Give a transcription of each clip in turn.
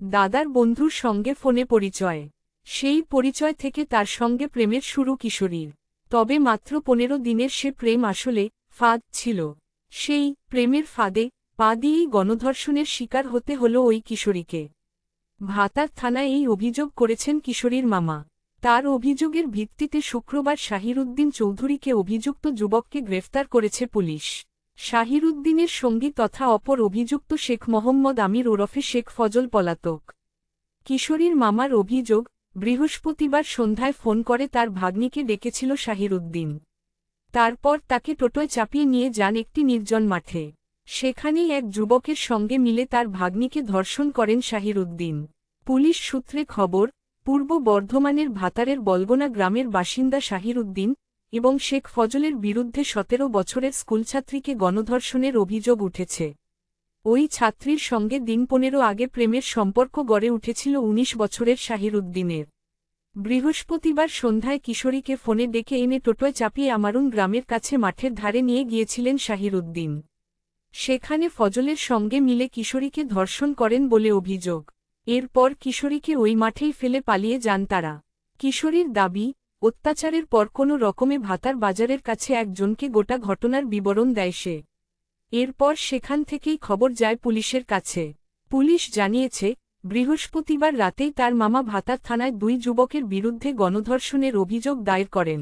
দাদার বন্ধুর সঙ্গে ফোনে পরিচয়। সেই পরিচয় থেকে তার সঙ্গে প্রেমের শুরু কিশোরীর। তবে মাত্র পনেরো দিনের সে প্রেম আসলে ফাঁদ ছিল। সেই প্রেমের ফাঁদে পা দিয়েই গণধর্ষণের শিকার হতে হল ওই কিশোরীকে। ভাতার থানায় এই অভিযোগ করেছেন কিশোরীর মামা। তার অভিযোগের ভিত্তিতে শুক্রবার শাহিরুদ্দিন চৌধুরীকে অভিযুক্ত যুবককে গ্রেফতার করেছে পুলিশ। শাহিরুদ্দিনের সঙ্গী তথা অপর অভিযুক্ত শেখ মোহাম্মদ আমির ওরফে শেখ ফজল পলাতক। কিশোরীর মামার অভিযোগ, বৃহস্পতিবার সন্ধ্যায় ফোন করে তার ভাগ্নিকে ডেকেছিল শাহিরুদ্দিন। তারপর তাকে টোটোয় চাপিয়ে নিয়ে যান একটি নির্জন মাঠে। সেখানেই এক যুবকের সঙ্গে মিলে তার ভাগ্নিকে ধর্ষণ করেন শাহিরুদ্দিন। পুলিশ সূত্রে খবর, পূর্ব বর্ধমানের ভাতারের বলগোনা গ্রামের বাসিন্দা শাহিরুদ্দিন এবং শেখ ফজলের বিরুদ্ধে সতেরো বছরের স্কুলছাত্রীকে গণধর্ষণের অভিযোগ উঠেছে। ওই ছাত্রীর সঙ্গে দিন পনেরো আগে প্রেমের সম্পর্ক গড়ে উঠেছিল ১৯ বছরের শাহিরুদ্দিনের। বৃহস্পতিবার সন্ধ্যায় কিশোরীকে ফোনে ডেকে এনে টোটোয় চাপিয়ে আমারুন গ্রামের কাছে মাঠের ধারে নিয়ে গিয়েছিলেন শাহিরুদ্দিন। সেখানে ফজলের সঙ্গে মিলে কিশোরীকে ধর্ষণ করেন বলে অভিযোগ। এরপর কিশোরীকে ওই মাঠেই ফেলে পালিয়ে যান তারা। কিশোরীর দাবি অত্যাচারের পর কোনো রকমে ভাতার বাজারের কাছে একজনকে গোটা ঘটনার বিবরণ দেয় সে। এরপর সেখান থেকেই খবর যায় পুলিশের কাছে। পুলিশ জানিয়েছে, বৃহস্পতিবার রাতেই তার মামা ভাতার থানায় দুই যুবকের বিরুদ্ধে গণধর্ষণের অভিযোগ দায়ের করেন।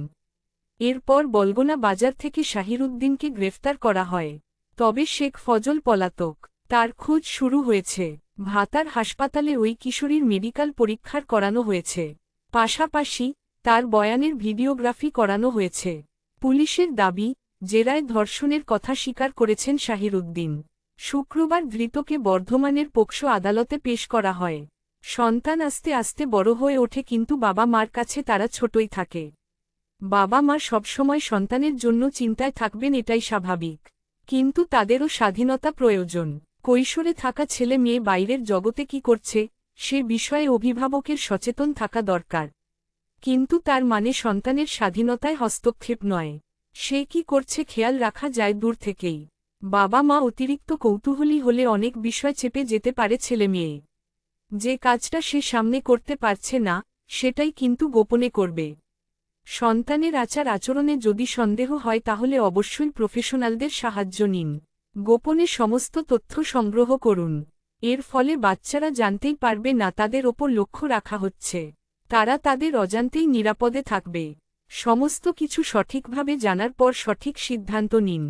এরপর বলগোনা বাজার থেকে শাহিরুদ্দিনকে গ্রেফতার করা হয়। তবে শেখ ফজল পলাতক। তার খোঁজ শুরু হয়েছে। ভাতার হাসপাতালে ওই কিশোরীর মেডিকেল পরীক্ষার করানো হয়েছে। পাশাপাশি তার বয়ানের ভিডিওগ্রাফি করানো হয়েছে। পুলিশের দাবি, জেরায় ধর্ষণের কথা স্বীকার করেছেন শাহিরুদ্দিন। শুক্রবার ধৃতকে বর্ধমানের পোকসো আদালতে পেশ করা হয়। সন্তান আস্তে আস্তে বড় হয়ে ওঠে কিন্তু বাবা মার কাছে তারা ছোটই থাকে। বাবা মা সবসময় সন্তানের জন্য চিন্তায় থাকবেন এটাই স্বাভাবিক। কিন্তু তাদেরও স্বাধীনতা প্রয়োজন। কৈশোরে থাকা ছেলে মেয়ে বাইরের জগতে কি করছে, সে বিষয়ে অভিভাবকের সচেতন থাকা দরকার। কিন্তু তার মানে সন্তানের স্বাধীনতায় হস্তক্ষেপ নয়। সে কি করছে খেয়াল রাখা যায় দূর থেকেই। বাবা মা অতিরিক্ত কৌতূহলী হলে অনেক বিষয় চেপে যেতে পারে ছেলে মেয়ে। যে কাজটা সে সামনে করতে পারছে না, সেটাই কিন্তু গোপনে করবে। সন্তানের আচার আচরণে যদি সন্দেহ হয় তাহলে অবশ্যই প্রফেশনালদের সাহায্য নিন। গোপনে সমস্ত তথ্য সংগ্রহ করুন। এর ফলে বাচ্চারা জানতেই পারবে না তাদের ওপর লক্ষ্য রাখা হচ্ছে। তারা তাদের অজান্তেই নিরাপদে থাকবে। সমস্ত কিছু সঠিকভাবে জানার পর সঠিক সিদ্ধান্ত নিন।